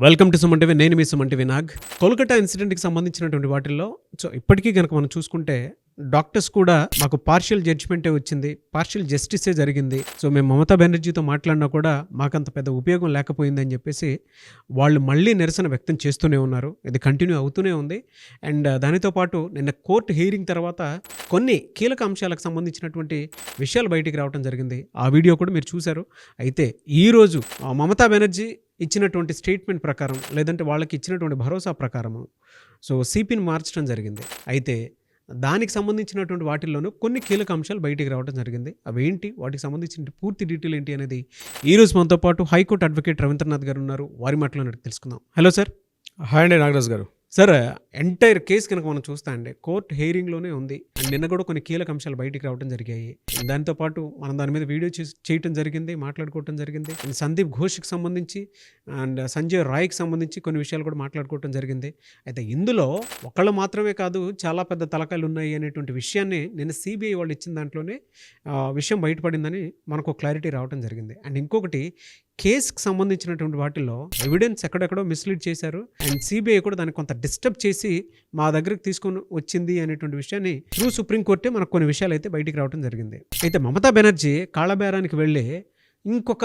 Welcome to Suman TV నేను మీ Suman TV Nag. Kolkata ఇన్సిడెంట్కి సంబంధించినటువంటి వాటిల్లో సో ఇప్పటికీ కనుక మనం చూసుకుంటే డాక్టర్స్ కూడా మాకు పార్షియల్ జడ్జ్మెంటే వచ్చింది పార్షియల్ జస్టిసే జరిగింది. సో మేము మమతా బెనర్జీతో మాట్లాడినా కూడా మాకంత పెద్ద ఉపయోగం లేకపోయిందని చెప్పేసి వాళ్ళు మళ్ళీ నిరసన వ్యక్తం చేస్తూనే ఉన్నారు. ఇది కంటిన్యూ అవుతూనే ఉంది. అండ్ దానితో పాటు నిన్న కోర్టు హీరింగ్ తర్వాత కొన్ని కీలక అంశాలకు సంబంధించినటువంటి విషయాలు బయటికి రావడం జరిగింది. ఆ వీడియో కూడా మీరు చూశారు. అయితే ఈరోజు ఆ మమతా బెనర్జీ ఇచ్చినటువంటి స్టేట్మెంట్ ప్రకారం లేదంటే వాళ్ళకి ఇచ్చినటువంటి భరోసా ప్రకారము సో సిపిని మార్చడం జరిగింది. అయితే దానికి సంబంధించినటువంటి వాటిల్లోనూ కొన్ని కీలక అంశాలు బయటికి రావడం జరిగింది. అవి ఏంటి వాటికి సంబంధించిన పూర్తి డీటెయిల్ ఏంటి అనేది ఈ మనతో పాటు హైకోర్టు అడ్వకేట్ రవీంద్రనాథ్ గారు ఉన్నారు. వారి మాటలో తెలుసుకుందాం. Hello sir. హాయ్ అండి నాగరాజ్ గారు. సార్ ఎంటైర్ కేసు కనుక మనం చూస్తా అండి కోర్టు హెయిరింగ్లోనే ఉంది. అండ్ నిన్న కూడా కొన్ని కీలక అంశాలు బయటికి రావడం జరిగాయి. దాంతో పాటు మనం దాని మీద వీడియో చేయటం జరిగింది మాట్లాడుకోవటం జరిగింది. అండ్ సందీప్ ఘోష్కి సంబంధించి అండ్ సంజయ్ రాయ్కి సంబంధించి కొన్ని విషయాలు కూడా మాట్లాడుకోవటం జరిగింది. అయితే ఇందులో ఒకళ్ళు మాత్రమే కాదు చాలా పెద్ద తలకాయలు ఉన్నాయి అనేటువంటి విషయాన్ని నిన్న సిబిఐ వాళ్ళు ఇచ్చిన దాంట్లోనే విషయం బయటపడిందని మనకు క్లారిటీ రావడం జరిగింది. అండ్ ఇంకొకటి కేసుకి సంబంధించినటువంటి వాటిలో ఎవిడెన్స్ ఎక్కడెక్కడో మిస్లీడ్ చేశారు. అండ్ సిబిఐ కూడా దాన్ని కొంత డిస్టర్బ్ చేసి మా దగ్గరికి తీసుకొని వచ్చింది అనేటువంటి విషయాన్ని త్రూ సుప్రీంకోర్టే మనకు కొన్ని విషయాలు అయితే బయటికి రావడం జరిగింది. అయితే మమతా బెనర్జీ కాళ్ళబేరానికి వెళ్ళి ఇంకొక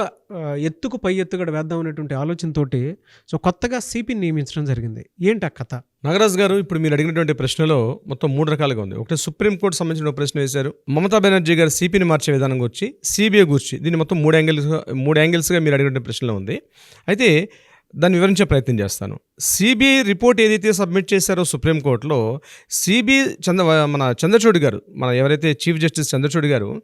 ఎత్తుకు పై ఎత్తుగడ వేద్దాం అనేటువంటి ఆలోచనతోటి సో కొత్తగా సిపిని నియమించడం జరిగింది. ఏంటి ఆ కథ? నాగరాజ్ గారు ఇప్పుడు మీరు అడిగినటువంటి ప్రశ్నలో మొత్తం మూడు రకాలుగా ఉంది. ఒకటి సుప్రీంకోర్టు సంబంధించిన ప్రశ్న వేశారు. మమతా బెనర్జీ గారు సిపిని మార్చే విధానం గురించి సిబిఐ గురించి దీన్ని మొత్తం మూడు యాంగిల్స్ మూడు యాంగిల్స్గా మీరు అడిగినటువంటి ప్రశ్నలో ఉంది. అయితే దాన్ని వివరించే ప్రయత్నం చేస్తాను. సిబిఐ రిపోర్ట్ ఏదైతే సబ్మిట్ చేశారో సుప్రీంకోర్టులో సిబిఐ చంద్ర మన చంద్రచూడ్ గారు మన ఎవరైతే చీఫ్ జస్టిస్ చంద్రచూడ్ గారు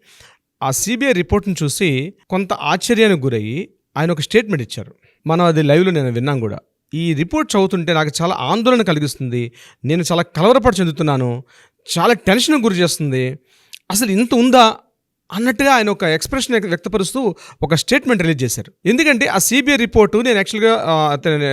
ఆ సిబిఐ రిపోర్ట్ను చూసి కొంత ఆశ్చర్యానికి గురయ్యి ఆయన ఒక స్టేట్మెంట్ ఇచ్చారు. మనం అది లైవ్లో నేను విన్నాం కూడా. ఈ రిపోర్ట్ చదువుతుంటే నాకు చాలా ఆందోళన కలిగిస్తుంది. నేను చాలా కలవరపడి చెందుతున్నాను. చాలా టెన్షన్ గురి చేస్తుంది. అసలు ఇంత ఉందా అన్నట్టుగా ఆయన ఒక ఎక్స్ప్రెషన్ వ్యక్తపరుస్తూ ఒక స్టేట్మెంట్ రిలీజ్ చేశారు. ఎందుకంటే ఆ సిబిఐ రిపోర్టు నేను యాక్చువల్గా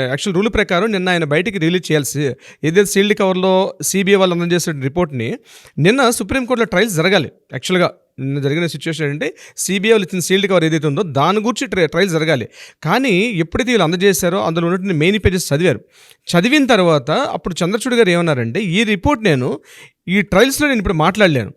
యాక్చువల్ రూల్ ప్రకారం నిన్న ఆయన బయటికి రిలీజ్ చేయాల్సి ఏదైతే సీల్డ్ కవర్లో సిబిఐ వాళ్ళు అందజేసిన రిపోర్ట్ని నిన్న సుప్రీంకోర్టులో ట్రయల్స్ జరగాలి. యాక్చువల్గా జరిగిన సిచ్యువేషన్ ఏంటంటే సిబిఐ వాళ్ళు ఇచ్చిన సీల్డ్ కవర్ ఏదైతే ఉందో దాని గురించి ట్రై ట్రయల్స్ జరగాలి. కానీ ఎప్పుడైతే వీళ్ళు అందజేశారో అందులో ఉన్నటువంటి మెయిన్ పేజెస్ చదివారు. చదివిన తర్వాత అప్పుడు చంద్రచూడ్ గారు ఏమన్నారంటే ఈ రిపోర్ట్ నేను ఈ ట్రయల్స్లో నేను ఇప్పుడు మాట్లాడలేను.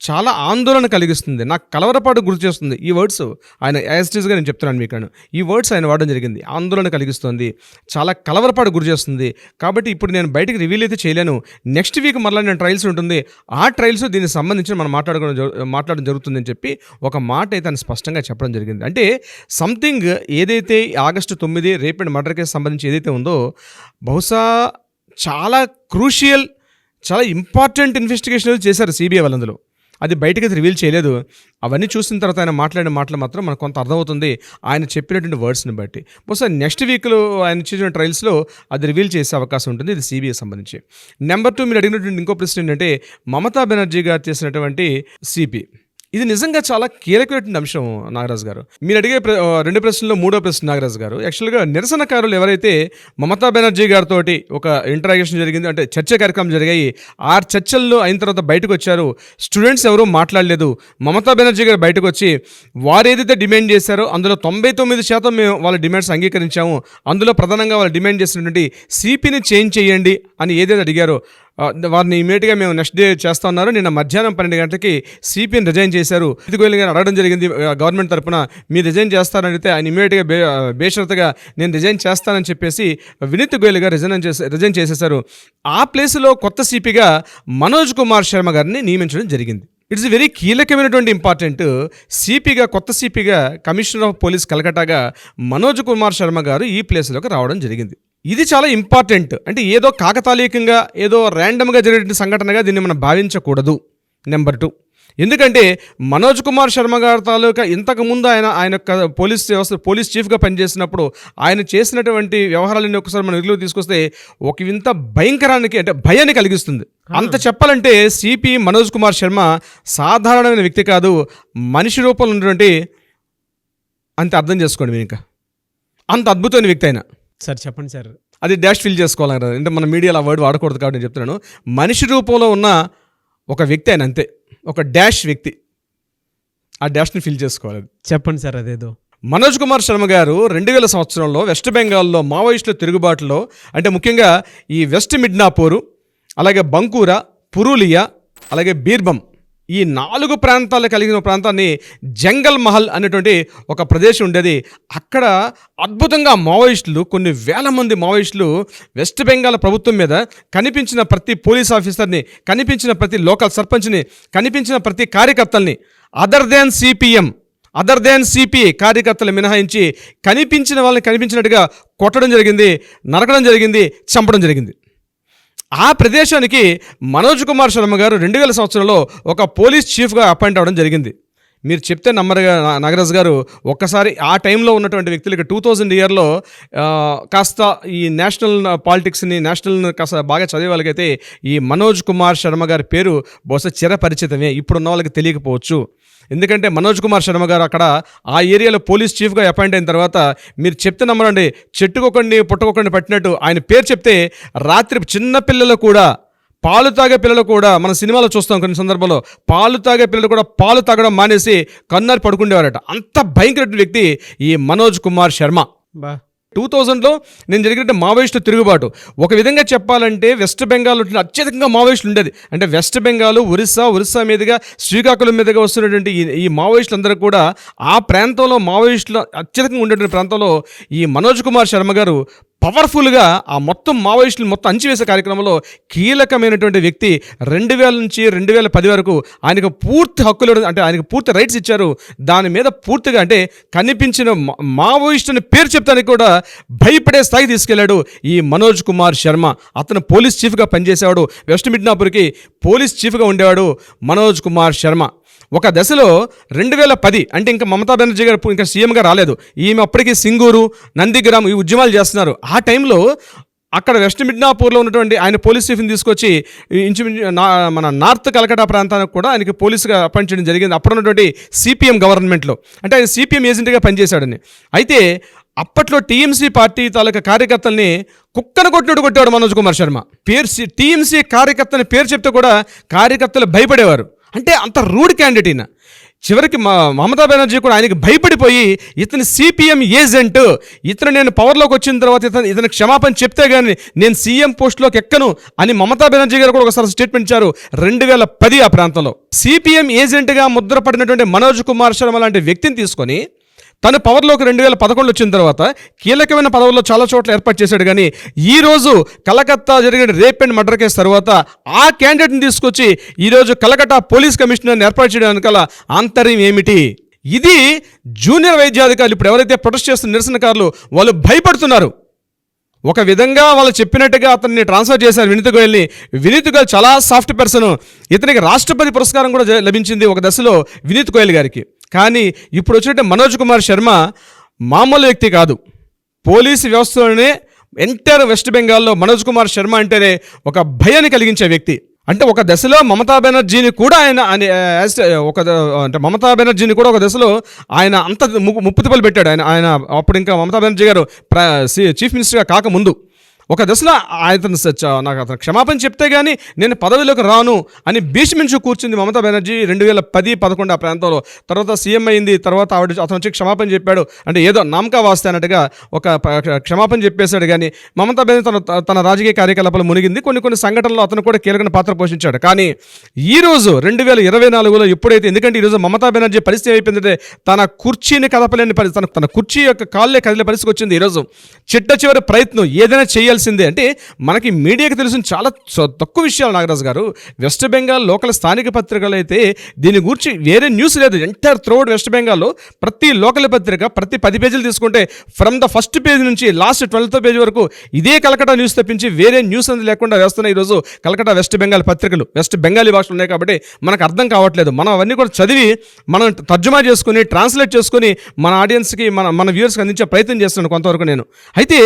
చాలా ఆందోళన కలిగిస్తుంది. నాకు కలవరపాటు గుర్తు చేస్తుంది. ఈ వర్డ్స్ ఆయన యాజిటీస్గా నేను చెప్తున్నాను మీకు ఈ వర్డ్స్ ఆయన వాడడం జరిగింది. ఆందోళన కలిగిస్తుంది. చాలా కలవరపాటు గురి చేస్తుంది. కాబట్టి ఇప్పుడు నేను బయటికి రివీల్ అయితే చేయలేను. నెక్స్ట్ వీక్ మరలా నేను ట్రయల్స్ ఉంటుంది. ఆ ట్రయల్స్ దీనికి సంబంధించి మనం మాట్లాడుకోవడం మాట్లాడడం జరుగుతుందని చెప్పి ఒక మాట అయితే ఆయన స్పష్టంగా చెప్పడం జరిగింది. అంటే సంథింగ్ ఏదైతే ఆగస్టు తొమ్మిది రేప్ అండ్ మర్డర్ కేసు సంబంధించి ఏదైతే ఉందో బహుశా చాలా క్రూషియల్ చాలా ఇంపార్టెంట్ ఇన్వెస్టిగేషన్ చేశారు సిబిఐ వాళ్ళందులో అది బయటకి రివీల్ చేయలేదు. అవన్నీ చూసిన తర్వాత ఆయన మాట్లాడిన మాటలు మాత్రం మనకు కొంత అర్థమవుతుంది. ఆయన చెప్పినటువంటి వర్డ్స్ని బట్టి. బహుశా నెక్స్ట్ వీక్లో ఆయన చేసిన ట్రయల్స్లో అది రివీల్ చేసే అవకాశం ఉంటుంది. ఇది సిబిఐ సంబంధించి. నెంబర్ టూ మీరు అడిగినటువంటి ఇంకో ప్రశ్న ఏంటంటే మమతా బెనర్జీ గారు చేసినటువంటి సిపి. ఇది నిజంగా చాలా కీలకమైనటువంటి అంశం నాగరాజ్ గారు. మీరు అడిగే ప్ర- రెండు ప్రశ్నల్లో మూడో ప్రశ్న నాగరాజ్ గారు. యాక్చువల్గా నిరసనకారులు ఎవరైతే మమతా బెనర్జీ గారితో ఒక ఇంటరాగేషన్ జరిగింది అంటే చర్చ కార్యక్రమం జరిగాయి ఆ చర్చల్లో అయిన తర్వాత బయటకు వచ్చారు. స్టూడెంట్స్ ఎవరూ మాట్లాడలేదు. మమతా బెనర్జీ గారు బయటకు వచ్చి వారు ఏదైతే డిమాండ్ చేశారో అందులో తొంభై తొమ్మిది శాతం మేము వాళ్ళ డిమాండ్స్ అంగీకరించాము. అందులో ప్రధానంగా వాళ్ళు డిమాండ్ చేసినటువంటి సిపిని చేంజ్ చేయండి అని ఏదైతే అడిగారో వారిని ఇమీడియట్గా మేము నెక్స్ట్ డే చేస్తా ఉన్నారు. నిన్న మధ్యాహ్నం పన్నెండు గంటలకి సిపిని రిజైన్ చేశారు. ఇది గోయల్ గారు అడగడం జరిగింది. గవర్నమెంట్ తరపున మీరు రిజైన్ చేస్తారని అడిగితే ఆయన ఇమీడియట్గా బే బేషరతుగా నేను రిజైన్ చేస్తానని చెప్పేసి వినీత్ గోయల్ గారు రిజైన్ చేసే రిజైన్ చేసేశారు. ఆ ప్లేస్లో కొత్త సిపిగా మనోజ్ కుమార్ శర్మ గారిని నియమించడం జరిగింది. ఇట్స్ వెరీ కీలకమైనటువంటి ఇంపార్టెంట్. సిపిగా కొత్త సిపిగా కమిషనర్ ఆఫ్ పోలీస్ కలకటాగా మనోజ్ కుమార్ శర్మ గారు ఈ ప్లేస్లోకి రావడం జరిగింది. ఇది చాలా ఇంపార్టెంట్. అంటే ఏదో కాకతాళీయంగా ఏదో ర్యాండమ్గా జరిగిన సంఘటనగా దీన్ని మనం భావించకూడదు. Number two. ఎందుకంటే మనోజ్ కుమార్ శర్మ గారి తాలూకా ఇంతకుముందు ఆయన ఆయన యొక్క పోలీస్ వ్యవస్థ పోలీస్ చీఫ్గా పనిచేసినప్పుడు ఆయన చేసినటువంటి వ్యవహారాలన్నీ ఒకసారి మనం ఇరులో తీసుకొస్తే ఒక వింత భయంకరానికి అంటే భయాన్ని కలిగిస్తుంది. అంత చెప్పాలంటే సిపి మనోజ్ కుమార్ శర్మ సాధారణమైన వ్యక్తి కాదు. మనిషి రూపంలో ఉన్నటువంటి అంత అర్థం చేసుకోండి మీరు ఇంకా. అంత అద్భుతమైన వ్యక్తి ఆయన. సార్ చెప్పండి సార్. అది డాష్ ఫిల్ చేసుకోవాలి అంటే మన మీడియాలో ఆ వర్డ్ వాడకూడదు కాబట్టి నేను చెప్తున్నాను. మనిషి రూపంలో ఉన్న ఒక వ్యక్తి ఆయన అంతే. ఒక డాష్ వ్యక్తి. ఆ డాష్ని ఫిల్ చేసుకోవాలి. చెప్పండి సార్ అదేదో. మనోజ్ కుమార్ శర్మ గారు రెండు వేల సంవత్సరంలో వెస్ట్ బెంగాల్లో మావోయిస్టుల తిరుగుబాటులో అంటే ముఖ్యంగా ఈ వెస్ట్ మిడ్నాపూరు అలాగే బంకూరా పురూలియా అలాగే బీర్బం ఈ నాలుగు ప్రాంతాలు కలిగిన ప్రాంతాన్ని జంగల్ మహల్ అనేటువంటి ఒక ప్రదేశం ఉండేది. అక్కడ అద్భుతంగా మావోయిస్టులు కొన్ని వేల మంది మావోయిస్టులు వెస్ట్ బెంగాల్ ప్రభుత్వం మీద కనిపించిన ప్రతి పోలీస్ ఆఫీసర్ని కనిపించిన ప్రతి లోకల్ సర్పంచ్ని కనిపించిన ప్రతి కార్యకర్తల్ని other than CPM other than CPI కార్యకర్తలు మినహాయించి కనిపించిన వాళ్ళని కనిపించినట్టుగా కొట్టడం జరిగింది నరకడం జరిగింది చంపడం జరిగింది. ఆ ప్రదేశానికి మనోజ్ కుమార్ శర్మ గారు రెండు వేల సంవత్సరంలో ఒక పోలీస్ చీఫ్గా అపాయింట్ అవ్వడం జరిగింది. మీరు చెప్తే నమ్మరుగా నా- గారు ఒక్కసారి ఆ టైంలో ఉన్నటువంటి వ్యక్తులకి టూ థౌజండ్ ఇయర్లో కాస్త ఈ నేషనల్ పాలిటిక్స్ని నేషనల్ కాస్త బాగా చదివే వాళ్ళకైతే ఈ మనోజ్ కుమార్ శర్మ గారి పేరు బహుశా చిరపరిచితమే. ఇప్పుడున్న వాళ్ళకి తెలియకపోవచ్చు. ఎందుకంటే మనోజ్ కుమార్ శర్మ గారు అక్కడ ఆ ఏరియాలో పోలీస్ చీఫ్గా అపాయింట్ అయిన తర్వాత మీరు చెప్తే నమ్మరండి చెట్టుకొకండి పుట్టకొకండి పట్టినట్టు ఆయన పేరు చెప్తే రాత్రి చిన్న పిల్లలు కూడా పాలు తాగే పిల్లలు కూడా మన సినిమాలో చూస్తాం కొన్ని సందర్భంలో పాలు తాగే పిల్లలు కూడా పాలు తాగడం మానేసి కన్నారు పడుకుండేవారట. అంత భయంకర వ్యక్తి ఈ మనోజ్ కుమార్ శర్మ. బా. టూ థౌజండ్లో నేను జరిగిన మావోయిస్టు తిరుగుబాటు. ఒక విధంగా చెప్పాలంటే వెస్ట్ బెంగాల్ అత్యధికంగా మావోయిస్టులు ఉండేది. అంటే వెస్ట్ బెంగాల్ ఒరిస్సా ఒరిస్సా మీదుగా శ్రీకాకుళం మీదుగా వస్తున్నటువంటి ఈ ఈ మావోయిస్టులు కూడా ఆ ప్రాంతంలో మావోయిస్టులు అత్యధికంగా ఉండేటువంటి ప్రాంతంలో ఈ మనోజ్ కుమార్ శర్మ గారు పవర్ఫుల్గా ఆ మొత్తం మావోయిస్టులు మొత్తం అంచివేసే కార్యక్రమంలో కీలకమైనటువంటి వ్యక్తి రెండు వేల నుంచి రెండు వేల పది వరకు ఆయనకు పూర్తి హక్కులు అంటే ఆయనకు పూర్తి రైట్స్ ఇచ్చారు. దాని మీద పూర్తిగా అంటే కనిపించిన మా- మావోయిస్ట్ అని పేరు చెప్తానికి కూడా భయపడే స్థాయి తీసుకెళ్ళాడు ఈ మనోజ్ కుమార్ శర్మ. అతను పోలీస్ చీఫ్గా పనిచేసేవాడు. వెస్ట్ మిడ్నాపూర్కి పోలీస్ చీఫ్గా ఉండేవాడు మనోజ్ కుమార్ శర్మ. ఒక దశలో రెండు వేల పది అంటే ఇంకా మమతా బెనర్జీ గారు ఇంకా సీఎంగా రాలేదు. ఈమె అప్పటికి సింగూరు నందిగ్రామ్ ఈ ఉద్యమాలు చేస్తున్నారు. ఆ టైంలో అక్కడ వెస్ట్ మిడ్నాపూర్లో ఉన్నటువంటి ఆయన పోలీస్ చీఫ్ని తీసుకొచ్చి ఇంచుమించు నా మన నార్త్ కలకటా ప్రాంతానికి కూడా ఆయనకి పోలీసుగా అపాయింట్ చేయడం జరిగింది. అప్పుడు ఉన్నటువంటి సిపిఎం గవర్నమెంట్లో. అంటే ఆయన సిపిఎం ఏజెంట్గా పనిచేశాడని. అయితే అప్పట్లో టీఎంసీ పార్టీ తాలూకా కార్యకర్తల్ని కుక్కను కొట్టినట్టు కొట్టాడు మనోజ్ కుమార్ శర్మ. పేరు టీఎంసీ కార్యకర్తని పేరు చెప్తే కూడా కార్యకర్తలు భయపడేవారు. అంటే అంత రూడ్ క్యాండిడేట్ ఈయన. చివరికి మా మమతా బెనర్జీ కూడా ఆయనకి భయపడిపోయి ఇతని సిపిఎం ఏజెంట్ ఇతను నేను పవర్లోకి వచ్చిన తర్వాత ఇతను ఇతను క్షమాపణ చెప్తే కానీ నేను సీఎం పోస్ట్లోకి ఎక్కను అని మమతా బెనర్జీ గారు కూడా ఒకసారి స్టేట్మెంట్ ఇచ్చారు. రెండు వేల పది ఆ ప్రాంతంలో. సిపిఎం ఏజెంట్గా ముద్రపడినటువంటి మనోజ్ కుమార్ శర్మ లాంటి వ్యక్తిని తీసుకొని తను పవర్లోకి రెండు వేల పదకొండు వచ్చిన తర్వాత కీలకమైన పదవుల్లో చాలా చోట్ల ఏర్పాటు చేశాడు. కానీ ఈరోజు కలకత్తా జరిగిన రేప్ అండ్ మర్డర్ కేసు తర్వాత ఆ క్యాండిడేట్ని తీసుకొచ్చి ఈరోజు కలకత్తా పోలీస్ కమిషనర్ని ఏర్పాటు చేయడం వెనకాల ఆంతర్యం ఏమిటి? ఇది జూనియర్ వైద్యాధికారులు ఇప్పుడు ఎవరైతే ప్రొటెస్ట్ చేస్తున్న నిరసనకారులు వాళ్ళు భయపడుతున్నారు. ఒక విధంగా వాళ్ళు చెప్పినట్టుగా అతన్ని ట్రాన్స్ఫర్ చేశారు వినీత్ గోయల్ని. వినీత్ గోయల్ చాలా సాఫ్ట్ పర్సన్. ఇతనికి రాష్ట్రపతి పురస్కారం కూడా లభించింది ఒక దశలో వినీత్ గోయల్ గారికి. కానీ ఇప్పుడు వచ్చినట్టు మనోజ్ కుమార్ శర్మ మామూలు వ్యక్తి కాదు. పోలీసు వ్యవస్థలోనే ఎంటైర్ వెస్ట్ బెంగాల్లో మనోజ్ కుమార్ శర్మ అంటేనే ఒక భయాన్ని కలిగించే వ్యక్తి. అంటే ఒక దశలో మమతా బెనర్జీని కూడా ఆయన ఒక ద- అంటే మమతా బెనర్జీని కూడా ఒక దశలో ఆయన అంత ము- ముప్పు తిప్పలు పెట్టాడు. ఆయన ఆయన అప్పుడు ఇంకా మమతా బెనర్జీ గారు ప్ర- చీఫ్ మినిస్టర్గా కాకముందు. ఒక దశలో ఆయన నాకు అతను క్షమాపణ చెప్తే కానీ నేను పదవిలోకి రాను అని భీష్మించు కూర్చుంది మమతా బెనర్జీ రెండు వేల పది పదకొండు ఆ ప్రాంతంలో. తర్వాత సీఎం అయింది తర్వాత ఆవిడ అతను వచ్చి క్షమాపణ చెప్పాడు. అంటే ఏదో నామకా వాస్తే అన్నట్టుగా ఒక క్షమాపణ చెప్పేశాడు కానీ మమతా బెనర్జీ తన తన రాజకీయ కార్యకలాపాలు మునిగింది. కొన్ని కొన్ని సంఘటనలు అతను కూడా కీలకమైన పాత్ర పోషించాడు. కానీ ఈరోజు రెండు వేల ఇరవై నాలుగులో ఎప్పుడైతే ఎందుకంటే ఈరోజు మమతా బెనర్జీ పరిస్థితి అయిపోయిందంటే తన కుర్చీని కదపలేని పరిస్థితి తన కుర్చీ యొక్క కాళ్ళే కదిలే పరిస్థితి వచ్చింది ఈరోజు చిట్ట చివరి ప్రయత్నం ఏదైనా చేయాలి చేయాల్సిందే అంటే మనకి మీడియాకి తెలిసిన చాలా తక్కువ విషయాలు నాగరాజు గారు. వెస్ట్ బెంగాల్ లోకల్ స్థానిక పత్రికలు అయితే దీని గురించి వేరే న్యూస్ లేదు. ఎంటైర్ త్రోడ్ వెస్ట్ బెంగాల్లో ప్రతి లోకల్ పత్రిక ప్రతి పది పేజీలు తీసుకుంటే ఫ్రమ్ ద ఫస్ట్ పేజ్ నుంచి లాస్ట్ ట్వెల్త్ పేజ్ వరకు ఇదే కలకటా న్యూస్ తప్పించి వేరే న్యూస్ అనేది లేకుండా వేస్తున్నాయి ఈరోజు కలకటా వెస్ట్ బెంగాల్ పత్రికలు. వెస్ట్ బెంగాలీ భాషలు ఉన్నాయి కాబట్టి మనకు అర్థం కావట్లేదు. మనం అవన్నీ కూడా చదివి మనం తర్జుమా చేసుకుని ట్రాన్స్లేట్ చేసుకుని మన ఆడియన్స్కి మన మన వ్యూవర్స్కి అందించే ప్రయత్నం చేస్తున్నాను కొంతవరకు నేను. అయితే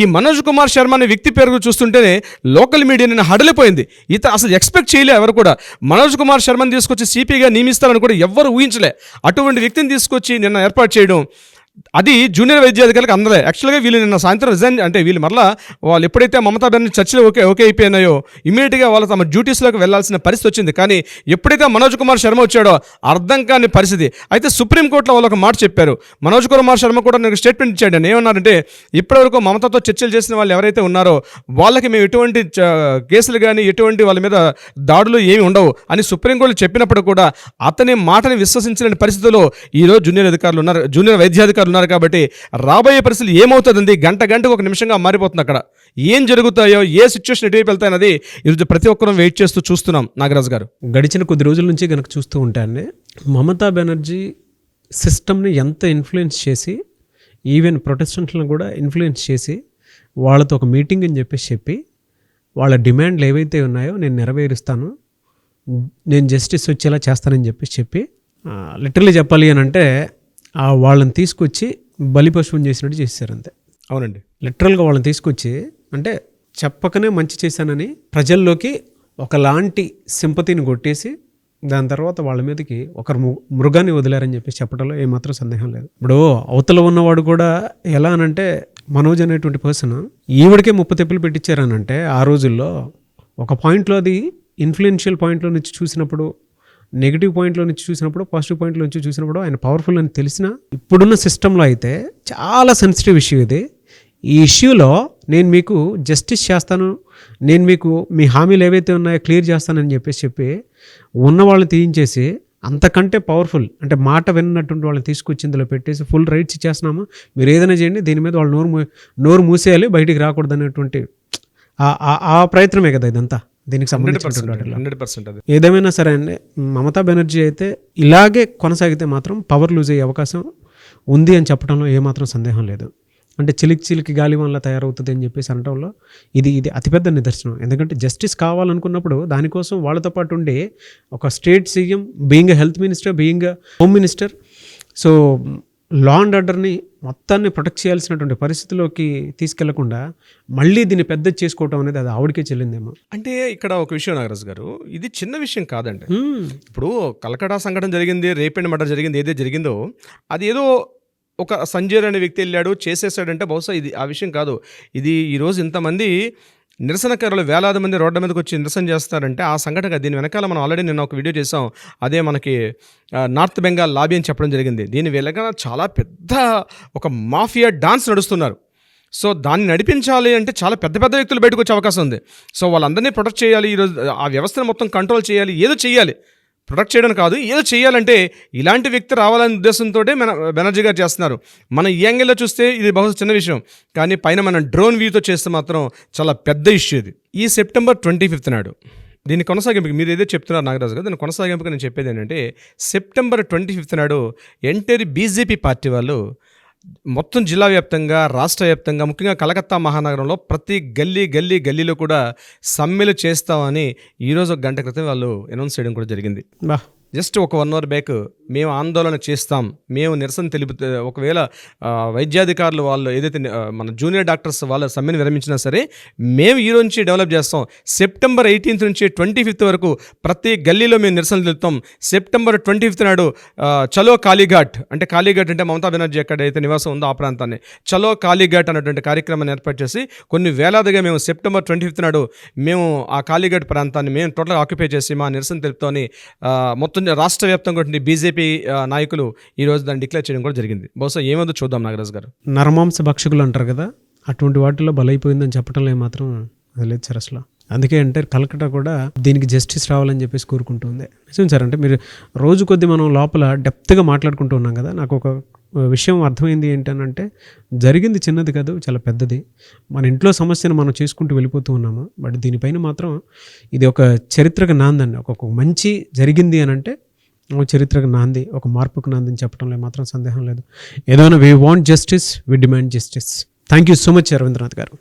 ఈ మనోజ్ కుమార్ శర్మ అనే వ్యక్తి పేరు చూస్తుంటేనే లోకల్ మీడియా నేను హడలిపోయింది. ఇత అసలు ఎక్స్పెక్ట్ చేయలే ఎవరు కూడా. మనోజ్ కుమార్ శర్మని తీసుకొచ్చి సిపిగా నియమిస్తారని కూడా ఎవ్వరు ఊహించలే. అటువంటి వ్యక్తిని తీసుకొచ్చి నిన్న ఏర్పాటు చేయడం అది జూనియర్ వైద్య అధికారులకు అందలే యాక్చువల్గా వీళ్ళు నిన్న సాయంత్రం రిజైన్ అంటే వీళ్ళు మరలా వాళ్ళు ఎప్పుడైతే మమతా బెనర్జీ చర్చలు ఓకే ఓకే అయిపోయినాయో ఇమీడియట్గా వాళ్ళు తమ డ్యూటీస్లోకి వెళ్ళాల్సిన పరిస్థితి వచ్చింది. కానీ ఎప్పుడైతే మనోజ్ కుమార్ శర్మ వచ్చాడో అర్థం కాని పరిస్థితి. అయితే సుప్రీంకోర్టులో వాళ్ళు ఒక మాట చెప్పారు. మనోజ్ కుమార్ శర్మ కూడా నాకు స్టేట్మెంట్ ఇచ్చాడు. నేను ఏమన్నారంటే ఇప్పటివరకు మమతాతో చర్చలు చేసిన వాళ్ళు ఎవరైతే ఉన్నారో వాళ్ళకి మేము ఎటువంటి కేసులు కానీ ఎటువంటి వాళ్ళ మీద దాడులు ఏమి ఉండవు అని సుప్రీంకోర్టు చెప్పినప్పుడు కూడా అతని మాటని విశ్వసించలేని పరిస్థితుల్లో ఈరోజు జూనియర్ అధికారులు ఉన్నారు. జూనియర్ వైద్యాధికారులు ఉన్నారు కాబట్టి రాబోయే పరిస్థితులు ఏమవుతుందండి? గంట గంటకు ఒక నిమిషంగా మారిపోతుంది అక్కడ. ఏం జరుగుతాయో ఏ సిచ్యువేషన్ ఎటువైపు వెళ్తాయన్నది ఈరోజు ప్రతి ఒక్కరం వెయిట్ చేస్తూ చూస్తున్నాం నాగరాజ్ గారు. గడిచిన కొద్ది రోజుల నుంచి కనుక చూస్తూ ఉంటానే మమతా బెనర్జీ సిస్టమ్ని ఎంత ఇన్ఫ్లుయెన్స్ చేసి ఈవెన్ ప్రొటెస్టెంట్లను కూడా ఇన్ఫ్లుయెన్స్ చేసి వాళ్ళతో ఒక మీటింగ్ అని చెప్పేసి చెప్పి వాళ్ళ డిమాండ్లు ఏవైతే ఉన్నాయో నేను నెరవేరుస్తాను నేను జస్టిస్ వచ్చేలా చేస్తానని చెప్పేసి చెప్పి లిటరలీ చెప్పాలి అని అంటే ఆ వాళ్ళని తీసుకొచ్చి బలిపశువుని చేసినట్టు చేశారు అంతే అవునండి. లిటరల్గా వాళ్ళని తీసుకొచ్చి అంటే చెప్పకనే మంచి చేశానని ప్రజల్లోకి ఒకలాంటి సింపతిని కొట్టేసి దాని తర్వాత వాళ్ళ మీదకి ఒకరు మృగాన్ని వదిలారని చెప్పేసి చెప్పడంలో ఏమాత్రం సందేహం లేదు. ఇప్పుడు అవతల ఉన్నవాడు కూడా ఎలా అనంటే మనోజ్ అనేటువంటి పర్సన్ ఈవిడికే ముప్ప తెప్పులు పెట్టించారనంటే ఆ రోజుల్లో ఒక పాయింట్లో అది ఇన్ఫ్లుయెన్షియల్ పాయింట్లో నుంచి చూసినప్పుడు నెగిటివ్ పాయింట్లో నుంచి చూసినప్పుడు పాజిటివ్ పాయింట్లో నుంచి చూసినప్పుడు ఆయన పవర్ఫుల్ అని తెలిసిన ఇప్పుడున్న సిస్టంలో అయితే చాలా సెన్సిటివ్ ఇష్యూ ఇది. ఈ ఇష్యూలో నేను మీకు జస్టిస్ చేస్తాను నేను మీకు మీ హామీలు ఏవైతే ఉన్నాయో క్లియర్ చేస్తానని చెప్పేసి చెప్పి ఉన్న వాళ్ళని తీయించేసి అంతకంటే పవర్ఫుల్ అంటే మాట విన్నటువంటి వాళ్ళని తీసుకొచ్చి ఇందులో పెట్టేసి ఫుల్ రైట్స్ ఇచ్చేస్తున్నాము. మీరు ఏదైనా చేయండి దీని మీద వాళ్ళు నోరు మూ- నోరు మూసేయాలి బయటికి రాకూడదు అనేటువంటి ఆ- ఆ ప్రయత్నమే కదా ఇదంతా. దీనికి హండ్రెడ్ పర్సెంట్ అది. ఏదేమైనా సరే అండి మమతా బెనర్జీ అయితే ఇలాగే కొనసాగితే మాత్రం పవర్ లూజ్ అయ్యే అవకాశం ఉంది అని చెప్పడంలో ఏమాత్రం సందేహం లేదు. అంటే చిలికి చిలికి గాలి వల్ల తయారవుతుంది అని చెప్పేసి అనడంలో ఇది ఇది అతిపెద్ద నిదర్శనం. ఎందుకంటే జస్టిస్ కావాలనుకున్నప్పుడు దానికోసం వాళ్ళతో పాటు ఉండి ఒక state CM being health minister being home minister so law and ఆర్డర్ని మొత్తాన్ని ప్రొటెక్ట్ చేయాల్సినటువంటి పరిస్థితిలోకి తీసుకెళ్ళకుండా మళ్ళీ దీన్ని పెద్ద చేసుకోవటం అనేది అది ఆవిడకే చెల్లిందేమో. అంటే ఇక్కడ ఒక విషయం నాగరాజు గారు ఇది చిన్న విషయం కాదండి. ఇప్పుడు కలకటా సంఘటన జరిగింది రేప్ అండ్ మర్డర్ జరిగింది ఏదైతే జరిగిందో అది ఏదో ఒక సంజయ్ అనే వ్యక్తి వెళ్ళాడు చేసేసాడంటే బహుశా ఇది ఆ విషయం కాదు. ఇది ఈరోజు ఇంతమంది నిరసనకారులు వేలాది మంది రోడ్ల మీదకి వచ్చి నిరసన చేస్తారంటే ఆ సంఘటన దీని వెనకాల మనం ఆల్రెడీ నిన్న ఒక వీడియో చేసాం అదే మనకి నార్త్ బెంగాల్ లాబీ అని చెప్పడం జరిగింది. దీని వెనకాల చాలా పెద్ద ఒక మాఫియా డాన్స్ నడుస్తున్నారు. సో దాన్ని నడిపించాలి అంటే చాలా పెద్ద పెద్ద వ్యక్తులు బయటకు వచ్చే అవకాశం ఉంది. సో వాళ్ళందరినీ ప్రొటెక్ట్ చేయాలి ఈరోజు ఆ వ్యవస్థను మొత్తం కంట్రోల్ చేయాలి ఏదో చేయాలి. ప్రొటెక్ట్ చేయడం కాదు ఏదో చేయాలంటే ఇలాంటి వ్యక్తి రావాలనే ఉద్దేశంతో మన బెనర్జీ గారు చేస్తున్నారు. మన ఈ యాంగిల్లో చూస్తే ఇది బహుశా చిన్న విషయం కానీ పైన మనం డ్రోన్ వ్యూతో చేస్తే మాత్రం చాలా పెద్ద ఇష్యూ ఇది. ఈ సెప్టెంబర్ ట్వంటీ ఫిఫ్త్ నాడు దీని కొనసాగింపుకి మీరు ఏదో చెప్తున్నారు నాగరాజు గారు దీని కొనసాగింపుగా నేను చెప్పేది ఏంటంటే సెప్టెంబర్ ట్వంటీ ఫిఫ్త్ నాడు ఎంటైర్ బీజేపీ పార్టీ వాళ్ళు మొత్తం జిల్లా వ్యాప్తంగా రాష్ట్ర వ్యాప్తంగా ముఖ్యంగా కలకత్తా మహానగరంలో ప్రతి గల్లీ గల్లీ గల్లీలో కూడా సమ్మెలు చేస్తామని ఈరోజు ఒక గంట క్రితం వాళ్ళు అనౌన్స్ చేయడం కూడా జరిగింది. జస్ట్ ఒక వన్ అవర్ బ్యాక్ మేము ఆందోళన చేస్తాం. మేము నిరసన తెలిపితే ఒకవేళ వైద్యాధికారులు వాళ్ళు ఏదైతే మన జూనియర్ డాక్టర్స్ వాళ్ళ సమ్మెను విరమించినా సరే మేము ఈ నుంచి డెవలప్ చేస్తాం. సెప్టెంబర్ ఎయిటీన్త్ నుంచి ట్వంటీ ఫిఫ్త్ వరకు ప్రతి గల్లీలో మేము నిరసన తెలుపుతాం. సెప్టెంబర్ ట్వంటీ ఫిఫ్త్ నాడు చలో కాళీఘాట్ అంటే కాళీఘాట్ అంటే మమతా బెనర్జీ ఎక్కడైతే నివాసం ఉందో ఆ ప్రాంతాన్ని చలో కాళీఘాట్ అనేటువంటి కార్యక్రమాన్ని ఏర్పాటు చేసి కొన్ని వేలాదిగా మేము సెప్టెంబర్ ట్వంటీ ఫిఫ్త్ నాడు మేము ఆ కాళీఘాట్ ప్రాంతాన్ని మేము టోటల్గా ఆక్యుపై చేసి మా నిరసన తెలుపుతామని మొత్తం రాష్ట్ర వ్యాప్తంగా బీజేపీ ఆ, నాయకులు ఈ రోజు దాన్ని డిక్లేర్ చేయడం కూడా జరిగింది. బహుశా ఏమవుతుందో చూద్దాం నాగరాజు గారు. నరమాంస భక్షకులు అంటారు కదా అటువంటి వాటిలో బలైపోయిందని చెప్పడంలో ఏమాత్రం అది లేదు సార్ అసలు. అందుకే అంటే కలకట కూడా దీనికి జస్టిస్ రావాలని చెప్పేసి కోరుకుంటుంది నిజం సార్ అంటే మీరు రోజు కొద్ది మనం లోపల డెప్త్గా మాట్లాడుకుంటూ ఉన్నాం కదా నాకు ఒక విషయం అర్థమైంది ఏంటనంటే జరిగింది చిన్నది కాదు చాలా పెద్దది. మన ఇంట్లో సమస్యను మనం చేసుకుంటూ వెళ్ళిపోతూ ఉన్నాము బట్ దీనిపైన మాత్రం ఇది ఒక చరిత్రకు నాందండి ఒక మంచి జరిగింది అని అంటే చరిత్రకు నాంది ఒక మార్పుకు నాంది అని చెప్పడంలో మాత్రం సందేహం లేదు. ఏదైనా we want justice we demand justice thank you so much Rabindranath గారు.